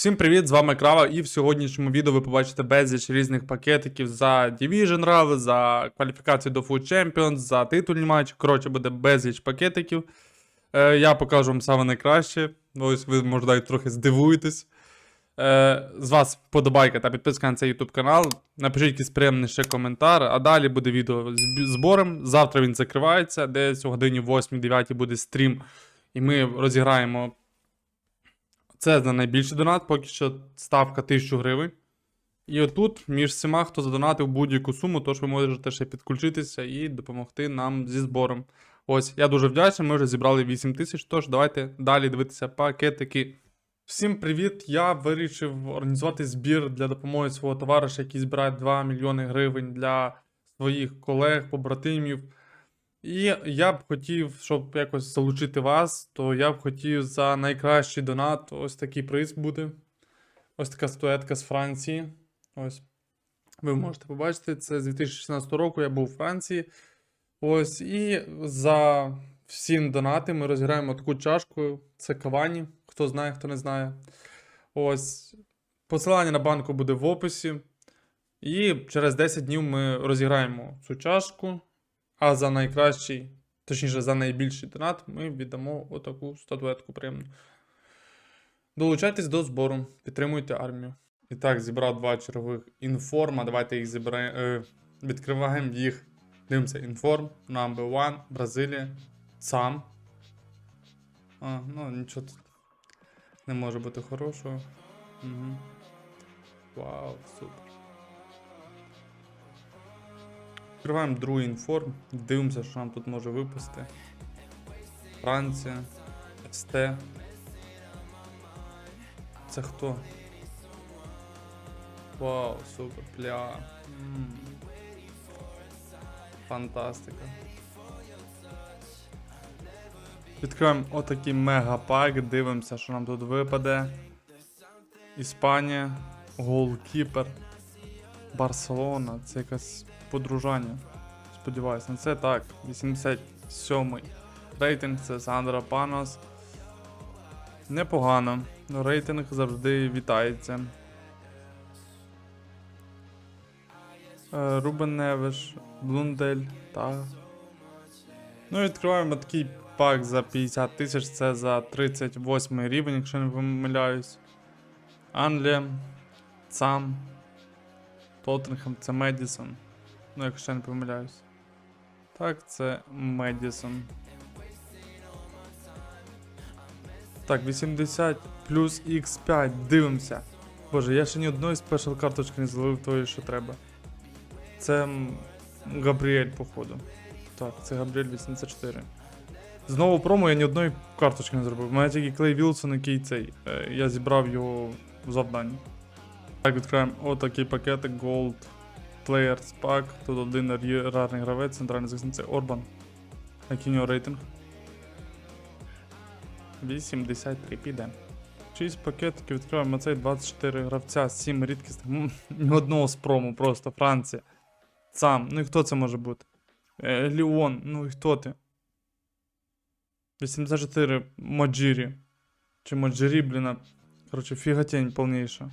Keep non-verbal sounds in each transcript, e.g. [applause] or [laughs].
Всім привіт, з вами Крава, і в сьогоднішньому відео ви побачите безліч різних пакетиків за Division Rally, за кваліфікацію до Food Champions, за титульні матчі. Коротше, буде безліч пакетиків. Е, я покажу вам саме найкраще. Ось ви, може, трохи здивуєтесь. Е, з вас подобайка та підписка на цей YouTube канал. Напишіть якийсь приємний ще коментар, а далі буде відео з збором. Завтра він закривається, десь о годині 8-9 буде стрім, і ми розіграємо це за найбільший донат, поки що ставка 1000 гривень. І отут, між всіма, хто задонатив будь-яку суму, тож ви можете ще підключитися і допомогти нам зі збором. Ось, я дуже вдячний, ми вже зібрали 8 тисяч, тож давайте далі дивитися пакетики. Всім привіт! Я вирішив організувати збір для допомоги свого товариша, який збирає 2 мільйони гривень для своїх колег, побратимів. І я б хотів, щоб якось залучити вас, то я б хотів за найкращий донат ось такий приз буде. Ось така статуетка з Франції. Ось. Ви можете побачити, це з 2016 року я був у Франції. Ось, і за всі донати ми розіграємо таку чашку. Це кавані. Хто знає, хто не знає. Ось. Посилання на банку буде в описі. І через 10 днів ми розіграємо цю чашку. А за найкращий, точніше, за найбільший донат ми віддамо отаку статуетку приємну. Долучайтесь до збору, підтримуйте армію. І так, зібрав два чергових інформа. Давайте їх зібраємо. Е, відкриваємо їх. Дивимося, інформ, number one, Бразилія, сам. А, ну нічого тут не може бути хорошого. Угу. Вау, супер. Відкриваємо другий інформ, дивимося, що нам тут може випасти. Франція, СТ. Це хто? Вау, супер, пля. Фантастика. Відкриваємо отакий мегапак, дивимося, що нам тут випаде. Іспанія, голкіпер. Барселона, це якась подружання. Сподіваюся, на це так. 87-й. Рейтинг це Сандра Панос. Непогано. Рейтинг завжди вітається. Е, Рубен Невиш, Блундель та. Ну, і відкриваємо такий пак за 50 тисяч. Це за 38 рівень, якщо не помиляюсь. Англія, Цам. Тоттенхем це Медісон. Ну, якщо я не помиляюсь. Так, це Медісон. Так, 80 плюс X5. Дивимося. Боже, я ще ні одної спешл карточки не зловив тої, що треба. Це Габріель, походу. Так, це Габріель 84. Знову промо я ні одної карточки не зробив. У мене тільки Клей Вілсон, який цей. е, Я зібрав його в завданні. Так, відкриваємо отакий пакетик Gold Players Pack. Тут один рарний гравець, центральний захисник це Орбан. Який у нього рейтинг? 83 піде. 6 пакетиків відкриваємо цей 24 гравця, 7 рідкісних. Ні одного з прому, просто Франція. Сам. Ну і хто це може бути? Е, Ліон, ну і хто ти? 84 Моджірі. Чи Моджірі, блін. Короче, фігатень повніша.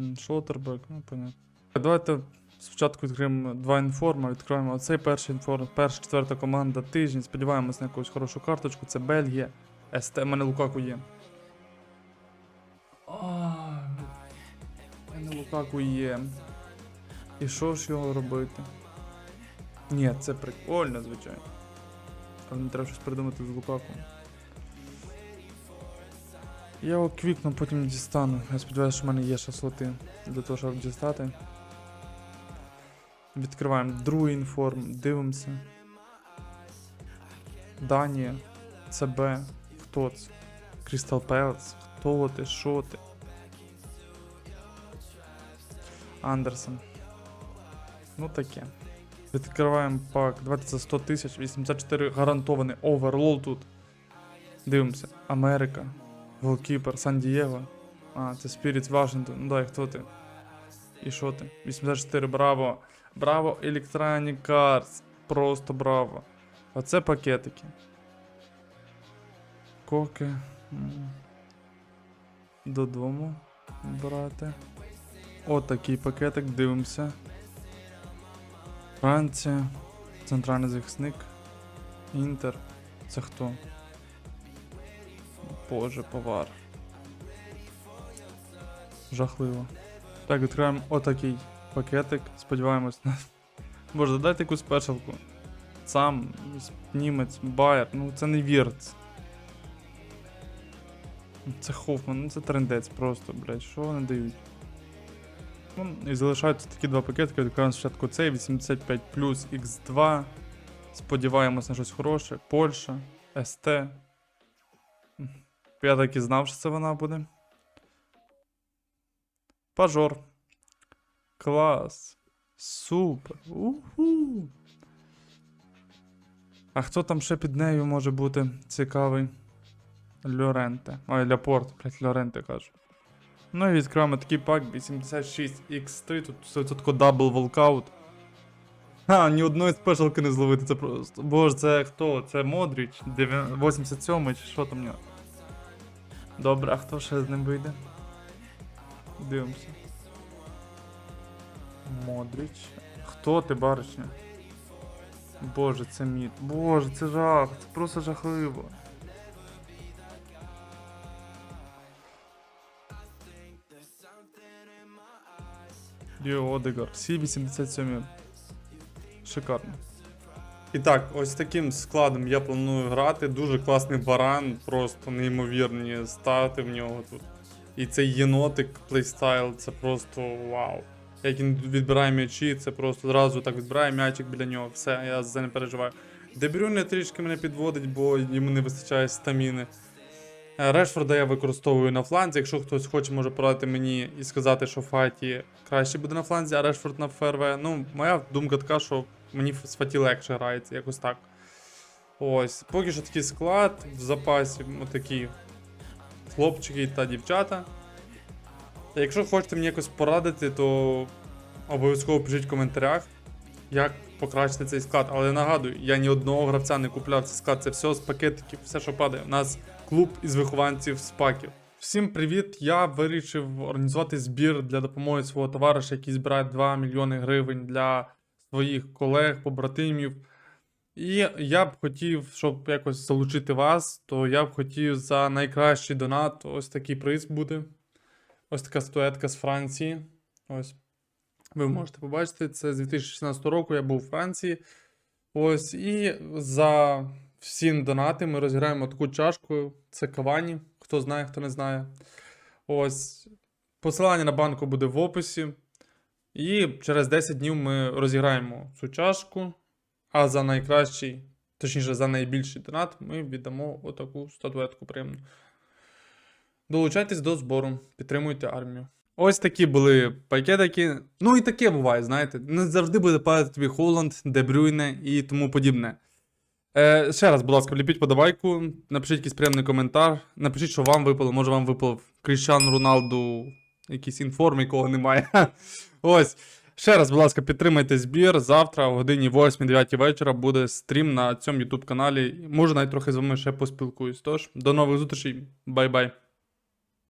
М, Шотербек, ну понятно. Давайте спочатку відкриємо два інформа, відкриємо оцей перший інформ, перша четверта команда тиждень. Сподіваємось на якусь хорошу карточку. Це Бельгія. СТ, в мене Лукаку є. В мене Лукаку є. І що ж його робити? Ні, це прикольно, звичайно. Але мені треба щось придумати з Лукаку. Я його квікну, потім дістану. Я сподіваюся, що в мене є ще слоти для того, щоб дістати. Відкриваємо другий інформ, дивимося. Данія, ЦБ, хто це? Крістал Пелс, хто ти, що ти? Андерсон. Ну таке. Відкриваємо пак. Давайте за 100 тисяч, 84 гарантований оверлол тут. Дивимося. Америка. Голкіпер, Сан-Дієго. А, це Спіріт Вашингтон. Ну дай, хто ти? І що ти? 84, браво. Браво, Electronic Arts. Просто браво. Оце пакетики. Коки. Додому брати. Отакий пакетик, дивимося. Франція, центральний захисник. Інтер. Це хто? Боже, повар. Жахливо. Так, відкриваємо отакий пакетик. Сподіваємось на. Боже, додайте якусь спешалку. Сам, німець, Байер, ну це не вірц. Це Хофман, ну це трендець просто, блядь, що вони дають? Ну, і залишаються такі два пакетики. Відкриваємо спочатку цей 85 плюс X2. Сподіваємось на щось хороше. Польща, СТ. Я так і знав, що це вона буде. Пажор. Клас. Супер. Уху. А хто там ще під нею може бути цікавий? Льоренте. Ой, Ляпорт, блять, Льоренте кажу. Ну і відкриваємо такий пак 86X3, тут 100% дабл волкаут. А, ні одної спешалки не зловити, це просто. Боже, це хто? Це Модріч, 87 чи що там нього? Добре, а хто ще з ним вийде? Дивимося. Модріч. Хто ти, баришня? Боже, це мід. Боже, це жах, це просто жахливо. Діо Одегар, всі 87. Шикарно. І так, ось таким складом я планую грати. Дуже класний баран, просто неймовірні стати в нього тут. І цей єнотик плейстайл, це просто вау. Як він відбирає м'ячі, це просто одразу так відбирає м'ячик біля нього. Все, я за не переживаю. Дебрюне трішки мене підводить, бо йому не вистачає стаміни. Е, Решфорда я використовую на фланзі. Якщо хтось хоче, може порадити мені і сказати, що Фаті краще буде на фланзі, а Решфорд на ФРВ. Ну, моя думка така, що мені з Фаті грається, якось так. Ось. Поки що такий склад в запасі, отакі хлопчики та дівчата. Та Якщо хочете мені якось порадити, то обов'язково пишіть в коментарях, як покращити цей склад. Але нагадую, я ні одного гравця не купляв цей склад, це все з пакетиків, все, що падає. У нас клуб із вихованців з паків. Всім привіт! Я вирішив організувати збір для допомоги свого товариша, який збирає 2 мільйони гривень для своїх колег, побратимів. І я б хотів, щоб якось залучити вас, то я б хотів за найкращий донат ось такий приз буде. Ось така статуетка з Франції. Ось. Ви можете побачити, це з 2016 року я був у Франції. Ось, і за всі донати ми розіграємо таку чашку. Це Кавані. Хто знає, хто не знає. Ось. Посилання на банку буде в описі. І через 10 днів ми розіграємо цю чашку. А за найкращий, точніше, за найбільший донат ми віддамо отаку статуетку приємну. Долучайтесь до збору, підтримуйте армію. Ось такі були пакетики. Ну і таке буває, знаєте. Не завжди буде падати тобі Холланд, Дебрюйне і тому подібне. Е, ще раз, будь ласка, вліпіть подобайку, напишіть якийсь приємний коментар. Напишіть, що вам випало. Може вам випав Кріщан Роналду, якийсь інформ, якого немає. [laughs] Ось. Ще раз, будь ласка, підтримайте збір. Завтра о годині 8-9 вечора буде стрім на цьому YouTube каналі. Може навіть трохи з вами ще поспілкуюсь. Тож, до нових зустрічей. Бай-бай.